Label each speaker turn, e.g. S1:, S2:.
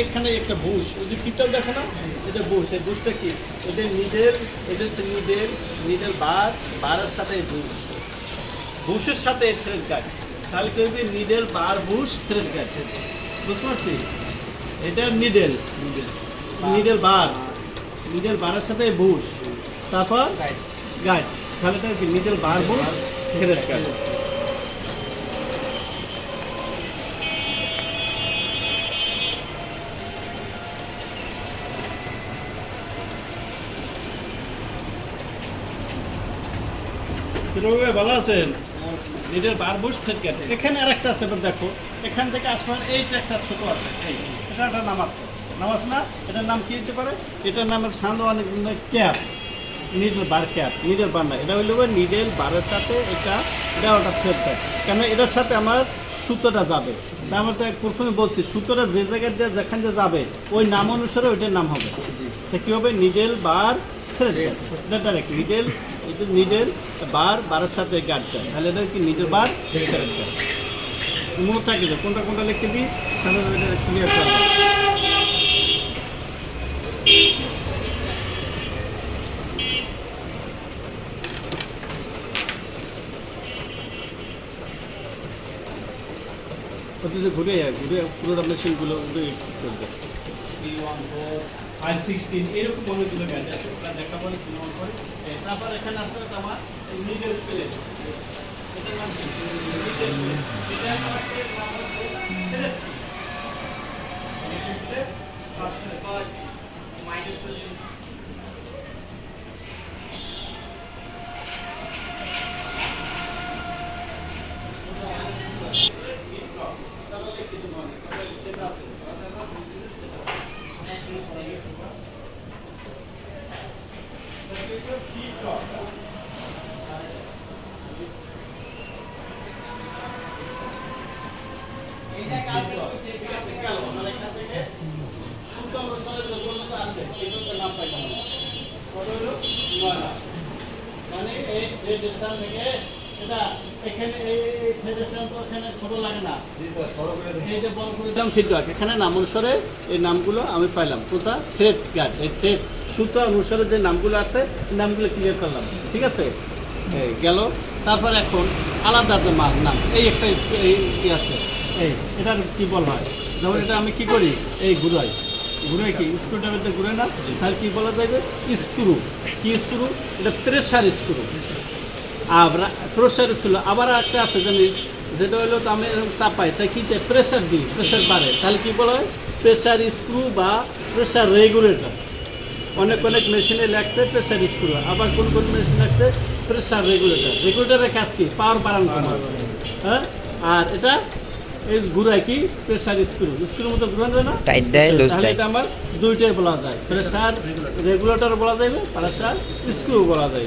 S1: এখানে একটা বুশ ওই যে পিতল দেখো না? এটা বুশ এই বুশটা কি? নিডেল এটা হচ্ছে নিডেল নিডেল বার বারের সাথে বুশ। বুশের সাথে থ্রেড গাইড তাহলে কেউ কি needle bar bush thread guide বুঝতে পারছি? এটা নিডেল। নিডেল বার। নিডেল বারের সাথে বুশ। তারপর গাইড তাহলে এটা কি? Needle bar bush thread guide রোগে ভালো আছেন? এটার বার থ্রেড কাট এখানে আরেকটা আছে এবার দেখো। এখান থেকে আসবার এই যে একটা ছোট আছে এই এটা একটা নাম আছে। নাম আছে না? এটার নাম কি হতে পারে? এটার নামের সামনে অনেক cap. Needle bar cap needle bar না। এটা হইল নিডেল বারের সাথে এটা এটা ওটা কাট কেন? এটার সাথে আমার সুতোটা যাবে। আমার তো প্রথমে বলছি সুতোটা যে জায়গায় দিয়ে যেখান দিয়ে যাবে ওই নাম অনুসারে ওইটার নাম হবে। তা কী হবে? নিডেল বার থ্রেড এটা ডাইরেক্ট নিডেল এটা নিডেল বার, বারের সাথে গার্ড যায় তাহলে এটা কি নিডেল বার থ্রেড গার্ড মনে থাকে যে কোনটা কোনটা লিখে দিই, সামনে এটা ক্লিয়ার করা ঘুরে ঘুরে পুরোটা মেশিনগুলো করবে ফাইভ সিক্সটিন এরকম অনেকগুলো গাড়ি আছে ওটা দেখা পরে সিনেমা করে তারপর এখানে আসলে তো আমার নিজের প্লেট এটার নাম কি নিজের প্লেট আমার প্লেট নাম হচ্ছে প্লেট। নিজের প্লেট, আর প্লেট। তাহলে কিছু নয় সেটা আছে মানে এই এই স্থান থেকে এটা এখানে এই এই তো এখানে ছোট লাগে না। এই যে বল করে ফিডব্যাক এখানে নাম অনুসারে এই নামগুলো আমি পাইলাম। কোথা? থ্রেড গার্ড এই থ্রেড সুতো অনুসারে যে নামগুলো আছে নামগুলো ক্লিয়ার করলাম। ঠিক আছে? এই গেল। তারপর এখন আলাদা যে মাল নাম এই একটা এই কি আছে? এই এটার কি বল হয়? যেমন এটা আমি কি করি? এই ঘুরাই। ঘুরে কি? স্ক্রুটার মধ্যে ঘুরে না? তাহলে কি বলা যাবে স্ক্রু। কি স্ক্রু? এটা প্রেশার স্ক্রু আবার প্রেশার ছিল আবার একটা আছে জানিস? যেটা হলো তো আমি এরকম চাপাই তাই কি প্রেশার দিই প্রেশার বাড়ে। তাহলে কি বলা হয়? প্রেশার স্ক্রু বা প্রেশার রেগুলেটর অনেক অনেক মেশিনে লাগছে প্রেশার স্ক্রু আবার কোন কোন মেশিন লাগছে? প্রেশার রেগুলেটর রেগুলেটরের কাজ কি? পাওয়ার বাড়ানো হ্যাঁ? আর এটা এই ঘুরায় কি? প্রেশার স্ক্রু স্ক্রুর মতো ঘুরানো যায় না?
S2: টাইট দেয় লুজ
S1: তাহলে
S2: দেয়।
S1: এটা আমার দুইটাই বলা যায়। প্রেশার রেগুলেটর বলা যাবে প্রেশার স্ক্রু বলা যাবে